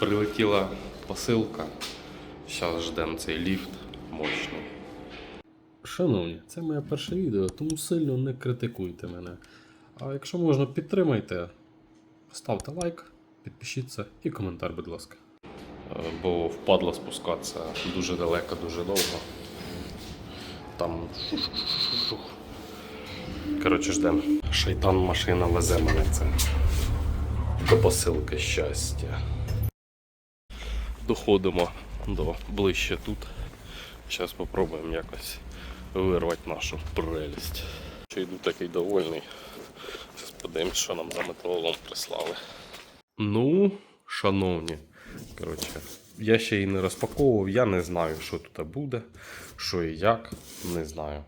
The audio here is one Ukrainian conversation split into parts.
Прилетіла посилка. Зараз ждемо цей ліфт мощний. Шановні, це моє перше відео, тому сильно не критикуйте мене. А якщо можна, підтримайте, ставте лайк, підпишіться і коментар, будь ласка. Е, Бо впадло спускатися дуже далеко, дуже довго. Там. Коротше, ждемо. Шайтан машина везе мене це. До посилки щастя. Доходимо до ближче тут. Зараз спробуємо якось вирвати нашу прелість. Ще йду такий довольний. Зараз подивимось, що нам за металолом прислали. Ну, шановні, коротше, я ще її не розпаковував, я не знаю, що тут буде, що і як, не знаю.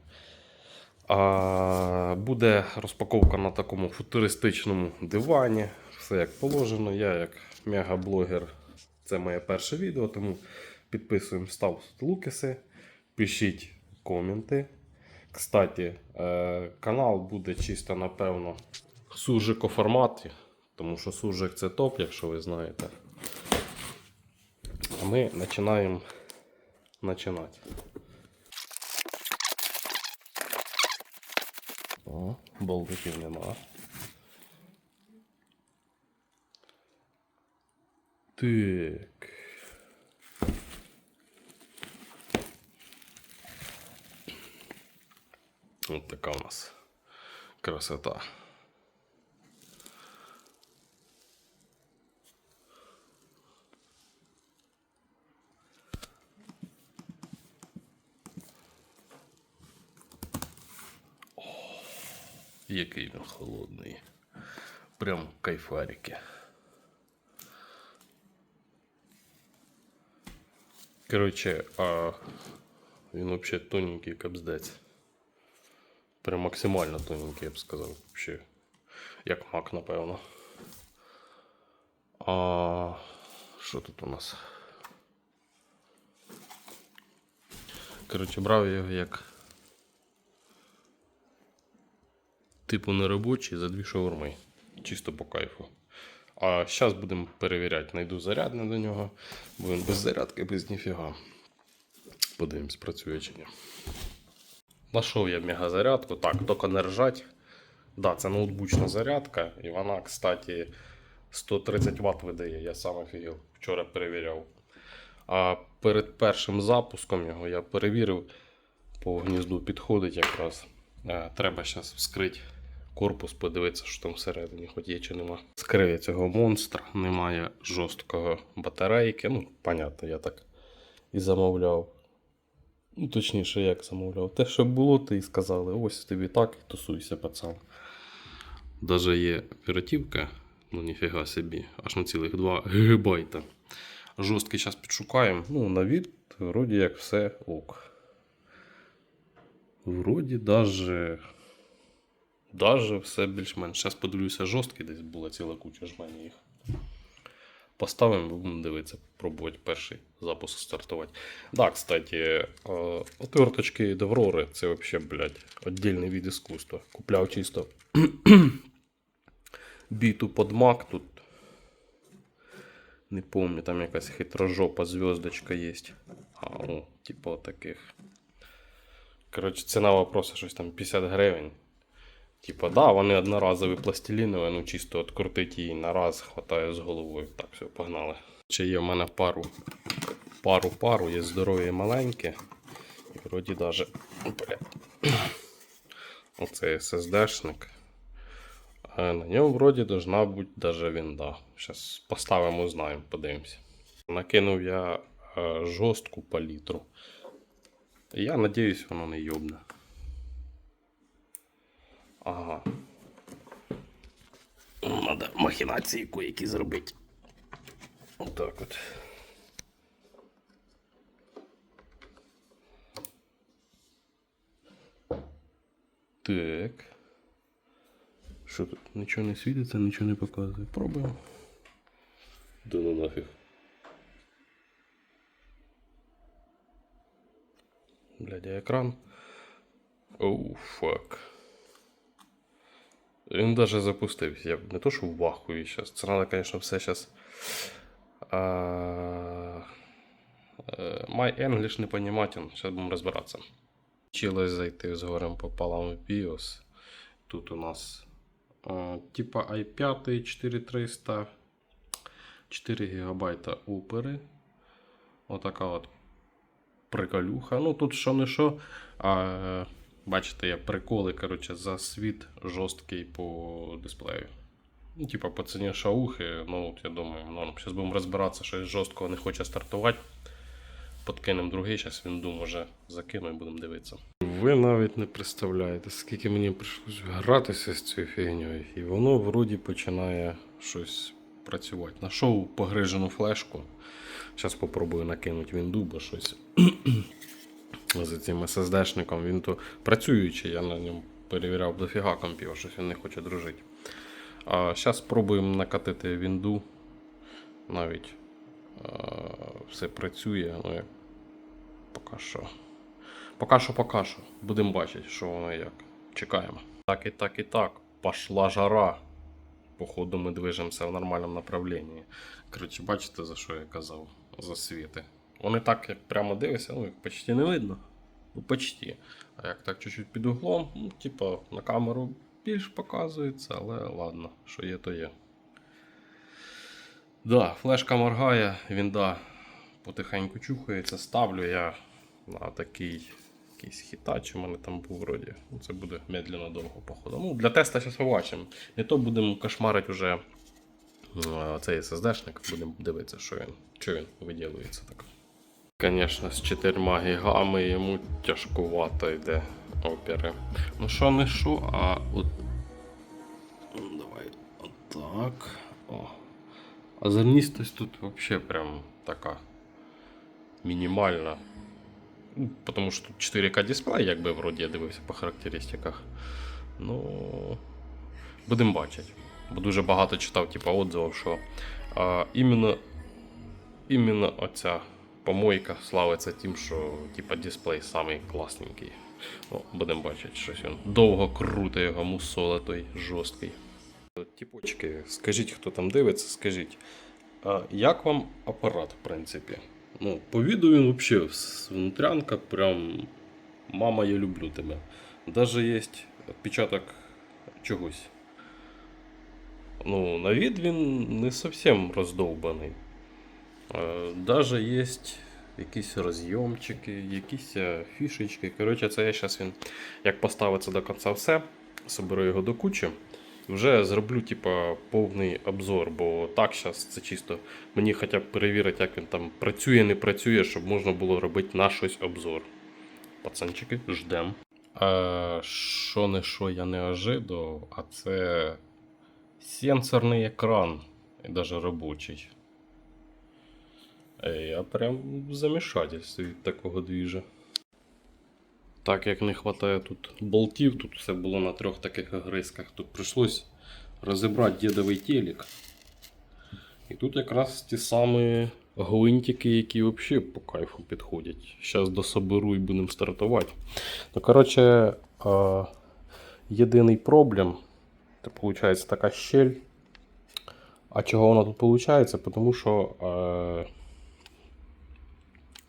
А, буде розпаковка на такому футуристичному дивані. Все як положено. Я як мегаблогер. Це моє перше відео, тому підписуємо, ставте лукеси, пишіть коменти. Кстати, е, канал буде чисто, напевно, суржико форматі, тому що суржик це топ, якщо ви знаєте. А ми починаємо починати. Болтиків нема. Так. От така у нас красота. Який він холодний. Прям кайфарики. Коротше, а він взагалі тоненький капздець. Прям максимально тоненький, я б сказав. Вообще. Як мак, напевно. А що тут у нас? Коротше, брав його як типу неробочий за дві шаурми. Чисто по кайфу. А зараз будемо перевіряти. Найду зарядне до нього, він без зарядки, без ніфіга. Подивимось, працює чи ні. Нашов я мегазарядку. Так, тільки не ржать. Да, це ноутбучна зарядка, і вона, кстати, 130 Вт видає, я сам офігел. Вчора перевіряв. А перед першим запуском його я перевірив, по гнізду підходить якраз. Е, Треба зараз вскрити корпус, подивитися, що там всередині, хоч є чи нема. Скрив я цього монстра, немає жорсткого батарейки. Ну, понятно, я так і замовляв. Ну, точніше, як замовляв. Те, що було, ти і сказали, ось тобі так, і тусуйся, пацан. Даже є оперативка, ну ніфіга собі, аж на цілих 2 гігабайта. Жорсткий зараз підшукаємо. Ну, на від, вроді як все ок. Вроді даже. Даже все більш-менш. Зараз подивлюся, жорсткий десь була ціла куча ж в мене їх. Поставимо, будемо дивитися, пробувати перший запуск стартувати. Да, кстати, е, отверточки Деврори це взагалі, блядь, віддільний від іскусства. Купляв чисто біту под Mac тут. Не помню, там якась хитрожопа зв'язочка є. А, о, типу таких. Коротше, ціна вопроса щось там 50 гривень. Типа, да, вони одноразові пластилінові, ну чисто открутить її на раз, хватає з головою. Так, все, погнали. Ще є в мене пару пару пару, є здорові маленькі. І вроді даже. Бля. Оце SSD-шник. На ньому вроді должна бути даже вінда. Зараз поставимо, узнаємо, подивимося. Накинув я е, жорстку палітру. Я надіюсь, воно не йобне. Ага. Надо махінації які зробити. Отак от. Так. Що тут? Нічого не світиться, нічого не показує. Пробуємо. Да ну нафіг. Блядь, а екран. Оу, фак. Він даже запустився. Я не то, що в вахуї зараз. Це треба, звісно, все зараз А, е, My English не поніматен, зараз будемо розбиратися. Вчилось зайти з горем пополам в BIOS. Тут у нас е, типа i5 4300, 4 ГБ упери. Отака от приколюха. Ну тут що не що. А, бачите, є приколи, коротше, за світ жорсткий по дисплею. Ну, типа по ціні шаухи, ну от я думаю, норм. Зараз будемо розбиратися, що жорсткого не хоче стартувати. Подкинемо другий, зараз він думає, може закину і будемо дивитися. Ви навіть не представляєте, скільки мені прийшлось гратися з цією фігньою, і воно вроді починає щось працювати. Нашов погрижену флешку. Зараз спробую накинути вінду, бо щось за цим SSD-шником. Він то працюючий, я на ньому перевіряв дофіга компів, щось він не хоче дружити. А зараз спробуємо накатити вінду. Навіть а, все працює, ну як поки що. Поки що, поки що. Будемо бачити, що воно як. Чекаємо. Так і так і так. Пошла жара. Походу, ми движемося в нормальному направленні. Коротше, бачите, за що я казав? За світи. Вони так, як прямо дивишся, ну їх почти не видно. Ну, почти. А як так чуть-чуть під углом, ну, типа, на камеру більш показується, але ладно, що є, то є. Да, флешка моргає, вінда потихеньку чухається, ставлю я на такий якийсь хітач, у мене там був вроді. Ну, це буде медленно довго, походу. Ну, для теста зараз побачимо. І то будемо кошмарити вже цей SSD-шник, будемо дивитися, що він, що він виділується так. Звісно, з 4 гігами йому тяжкувато йде опери. Ну що не що, а от. Давай отак. О. А зерністость тут взагалі прям така мінімальна. Ну, Тому що тут 4К дисплей, якби вроді я дивився по характеристиках. Ну. Будемо бачити. Бо дуже багато читав, типу, отзивів, що а, іменно, іменно оця помойка славиться тим, що типа, дисплей самий класненький. Ну, будемо бачити, щось він довго круто його мусола той жорсткий. Тіпочки, скажіть, хто там дивиться, скажіть, а як вам апарат, в принципі? Ну, по відео він взагалі внутрянка, прям мама, я люблю тебе. Даже є відпечаток чогось. Ну, на вид він не зовсім роздовбаний. Е, Даже є якісь розйомчики, якісь е, фішечки. Коротше, це я зараз він як поставиться до кінця все, соберу його до кучі. Вже зроблю типа, повний обзор, бо так зараз це чисто мені хоча б перевірити, як він там працює, не працює, щоб можна було робити на щось обзор. Пацанчики, ждем. А, що не що я не ожидав, а це сенсорний екран, і навіть робочий. Ей, я прям в замішательстві від такого двіжа. Так як не вистачає тут болтів, тут все було на трьох таких огризках, тут прийшлось розібрати дідовий телек. І тут якраз ті самі гвинтики, які взагалі по кайфу підходять. Зараз дособеру і будемо стартувати. Ну, коротше, е, єдиний проблем. Це виходить така щель. А чого вона тут виходить? Тому що е,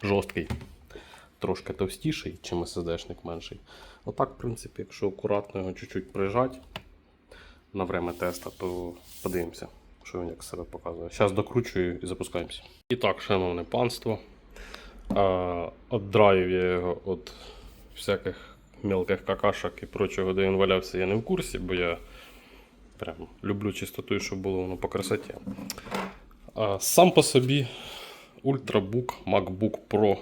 жорсткий. Трошки товстіший, чим SSD-шник менший. Отак, в принципі, якщо акуратно його чуть-чуть прижати на время теста, то подивимося, що він як себе показує. Зараз докручую і запускаємося. І так, шановне панство. Отдраю я його від всяких мелких какашок і прочого, де він валявся, я не в курсі, бо я прям люблю чистоту, щоб було воно по красоті. Сам по собі Ultrabook MacBook Pro.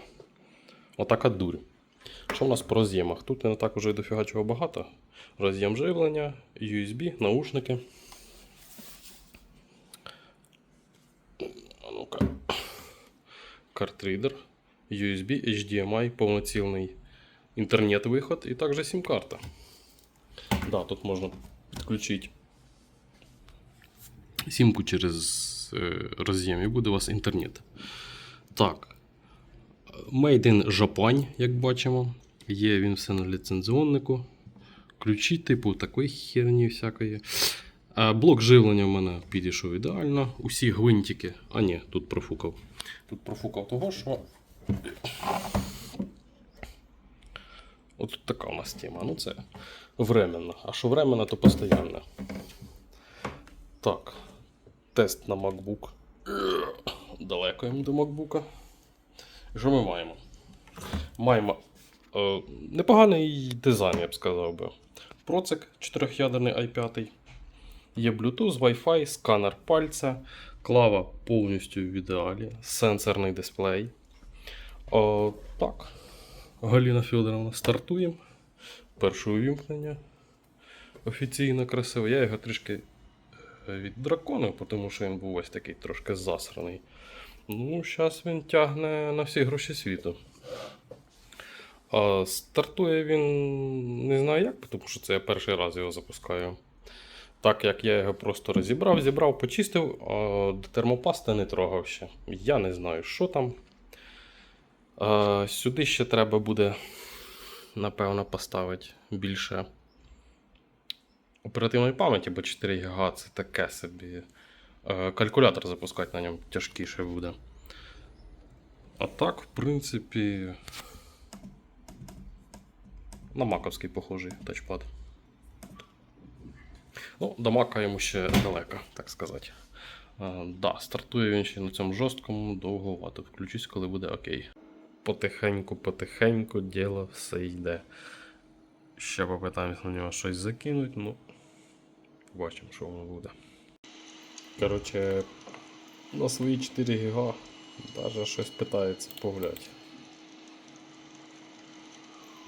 Отака дурь. Що в нас по роз'ємах? Тут не так уже і дофіга чого багато. Роз'єм живлення, USB, наушники. А ну-ка. Картридер, USB, HDMI, повноцінний інтернет-виход і також сім-карта. Да, тут можна підключити сімку через е, роз'єм і буде у вас інтернет. Так. Made in Japan, як бачимо. Є він все на ліцензіоннику. Ключі, типу, такої херні всякої. Блок живлення в мене підійшов ідеально. Усі гвинтики. А ні, тут профукав. Тут профукав того, що. От така у нас тема. Ну це временно. А що временно, то постійно. Так. Тест на MacBook. Далеко йому до MacBook. Що ми маємо? Маємо е, непоганий дизайн, я б сказав би. Процик 4-ядерний i5. Є Bluetooth, Wi-Fi, сканер пальця, клава повністю в ідеалі, сенсорний дисплей. О, так. Галіна Федоровна, стартуємо. Перше увімкнення. Офіційно красиво. Я його трішки е, віддраконив, тому що він був ось такий трошки засраний. Ну, зараз він тягне на всі гроші світу. А, стартує він не знаю як, тому що це я перший раз його запускаю. Так як я його просто розібрав, зібрав, почистив, а термопасти не трогав ще. Я не знаю, що там. А, сюди ще треба буде, напевно, поставити більше оперативної пам'яті, бо 4 ГБ це таке собі. Е, Калькулятор запускати на ньому тяжкіше буде. А так, в принципі, на маковський похожий тачпад. Ну, до мака йому ще далеко, так сказати. А, да, стартує він ще на цьому жорсткому довговато. Включусь, коли буде окей. Потихеньку, потихеньку діло все йде. Ще попитаємось на нього щось закинути, ну. Побачимо, що воно буде. Коротше, на свої 4 гіга навіть щось питається погуляти.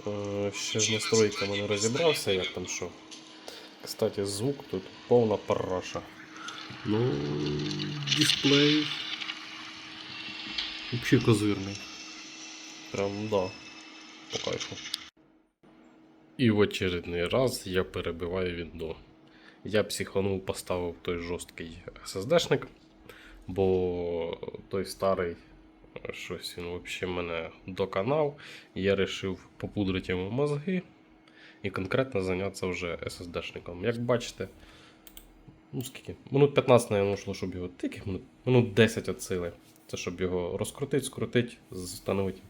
Е, Ще з настройками не розібрався, як там що. Кстати, звук тут повна параша. Ну, дисплей. Вообще козирний. Прям да. По кайфу. І в очередний раз я перебиваю відео. Я психанув, поставив той жорсткий SSD-шник, бо той старий щось він взагалі мене доконав. Я вирішив попудрити йому мозги і конкретно зайнятися вже SSD-шником. Як бачите, ну скільки? Минут 15, наверное, йшло, щоб його тільки минут, минут 10 від сили. Це щоб його розкрутити, скрутити, встановити.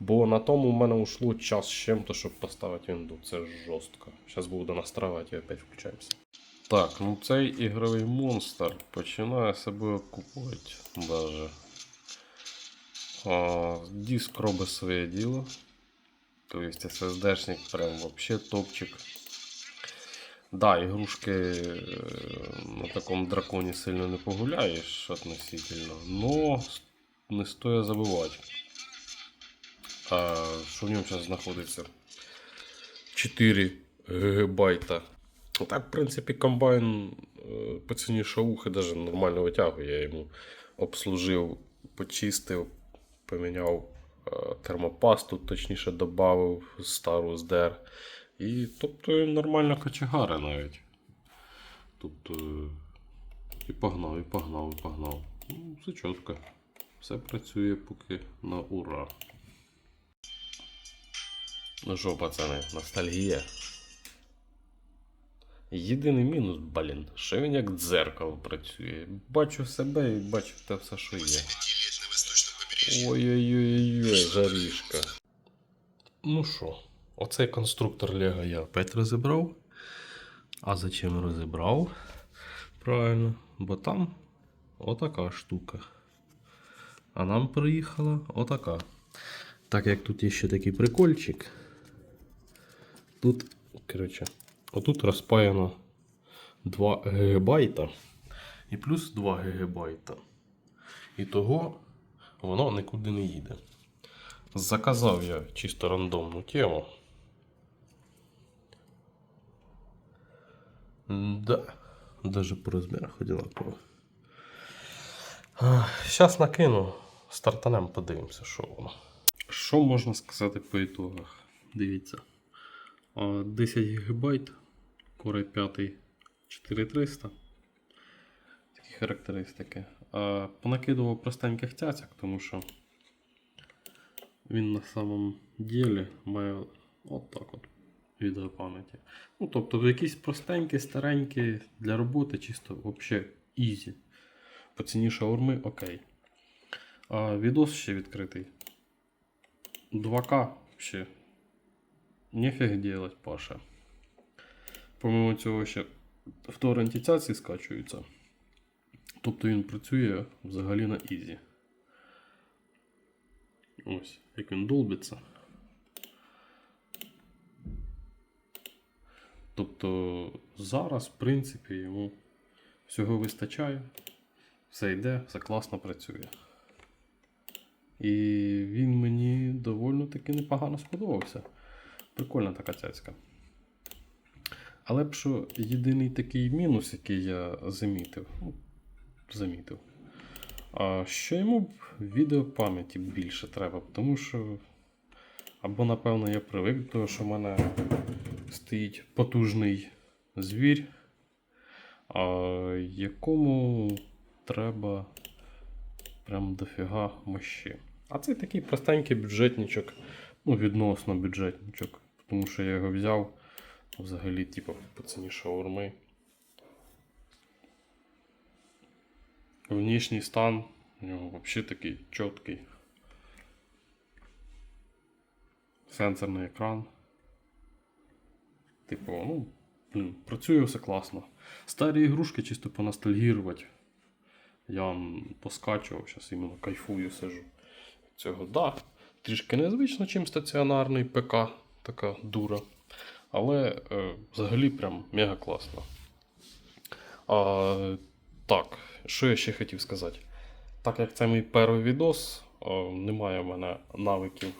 Бо на тому в мене ушло час з чим-то, щоб поставити вінду. Це жорстко. Зараз буду настраивати і опять включаємося. Так, ну цей ігровий монстр починає себе окупувати даже. А, диск робить своє діло. То есть SSD-шник прям вообще топчик. Да, игрушки э, на таком драконе сильно не погуляешь относительно, но не стоит забывать, а, що в ньому зараз знаходиться 4 гігабайта. Так, в принципі, комбайн е, по ціні шаухи даже нормально витягує. Я йому обслужив, почистив, поміняв е, термопасту, точніше додав стару здер. І тобто нормально кочегари навіть. Тобто і погнав, і погнав, і погнав. Ну, все чітко. Все працює поки на ура. Ну що, пацани, ностальгія. Єдиний мінус, блін, що він як дзеркало працює. Бачу себе і бачу те все, що є. Ой-ой-ой, жарішка. Ну що, оцей конструктор Лего я опять розібрав. А зачем розібрав? Правильно, бо там отака штука. А нам приїхала отака. Так як тут є ще такий прикольчик. Тут, коротше, отут розпаяно 2 ГБ і плюс 2 ГБ. І того воно нікуди не їде. Заказав я чисто рандомну тему. Да, даже по розмірах одинаково. Зараз накину, стартанем подивимося, що воно. Що можна сказати по ітогах? Дивіться. А, 10 ГБ, Core 5 4300. Такі характеристики. Понакидував простеньких цяцяк, тому що він на самом деле має от так от відеопам'яті. Ну, тобто, якісь простенькі, старенькі для роботи, чисто взагалі ізі. По ціні шаурми окей. А відос ще відкритий. 2К ще. Нефіг делать, Паша. Помимо цього ще в торренті цяці скачуються. Тобто він працює взагалі на ізі. Ось, як він долбиться. Тобто зараз, в принципі, йому всього вистачає, все йде, все класно працює. І він мені доволі таки непогано сподобався. Прикольна така цяцька. Але б що єдиний такий мінус, який я замітив. Ну, замітив. Що йому б відеопам'яті більше треба, тому що. Або, напевно, я привик до того, що в мене стоїть потужний звір, якому треба прям дофіга мощі. А це такий простенький бюджетничок, ну, відносно бюджетничок, тому що я його взяв взагалі, типу, по ціні шаурми. Внішній стан у нього взагалі такий чіткий. Сенсорний екран. Типу, ну, блін, працює все класно. Старі ігрушки чисто поностальгірувати. Я м, поскачував, зараз іменно кайфую сижу. Цього, да. Трішки незвично, чим стаціонарний ПК, така дура. Але е, взагалі прям мега класно. А, так, що я ще хотів сказати? Так як це мій перший відос, е, немає в мене навиків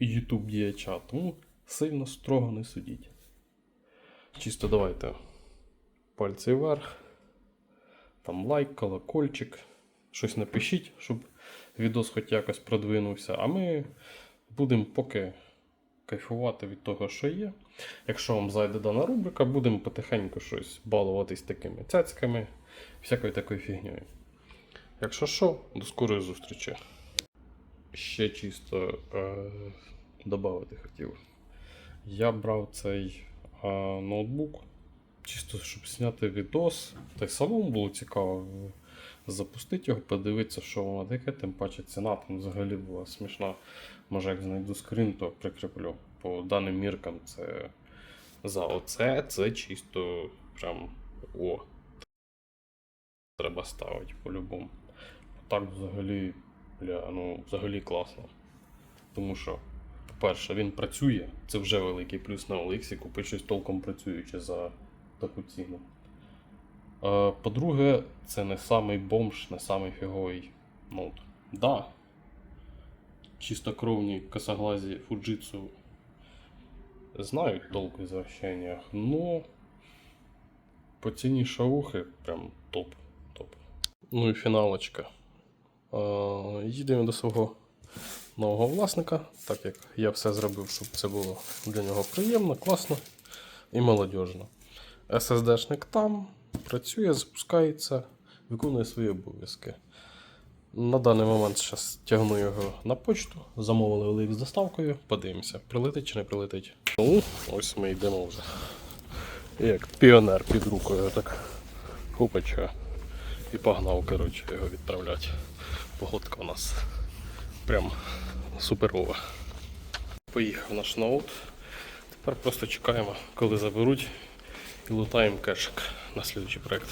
YouTube діяча, тому сильно строго не судіть. Чисто давайте пальці вверх, там лайк, колокольчик, щось напишіть, щоб відос хоч якось продвинувся. А ми будемо поки кайфувати від того, що є. Якщо вам зайде дана рубрика, будемо потихеньку щось балуватись такими цяцьками, всякою такою фігньою. Якщо що, до скорої зустрічі. Ще чисто е, додати хотів. Я брав цей е, ноутбук, чисто щоб зняти відос. Та й самому було цікаво е, запустити його, подивитися, що воно таке, тим паче ціна там взагалі була смішна. Може, як знайду скрин, то прикріплю. По даним міркам це за оце це чисто прям о. Треба ставити по-любому. Так взагалі, бля, ну, взагалі класно. Тому що, по-перше, він працює, це вже великий плюс на OLX, купити щось толком працююче за таку ціну. Е, По-друге, це не самий бомж, не самий фіговий ноут. Да. Чистокровні косоглазі Fujitsu знають толк в извращениях, но по ціні шаухи прям топ. топ. Ну і фіналочка. Їдемо до свого нового власника, так як я все зробив, щоб це було для нього приємно, класно і молодіжно. SSD-шник там, працює, запускається, виконує свої обов'язки. На даний момент зараз тягну його на почту, замовили олик з доставкою, подивимося, прилетить чи не прилетить. Ну, ось ми йдемо вже. Як піонер під рукою, так хопача. І погнав, коротше, його відправляти. Погодка у нас прям суперова. Поїхав наш ноут. Тепер просто чекаємо, коли заберуть і лутаємо кешик на слідчий проект.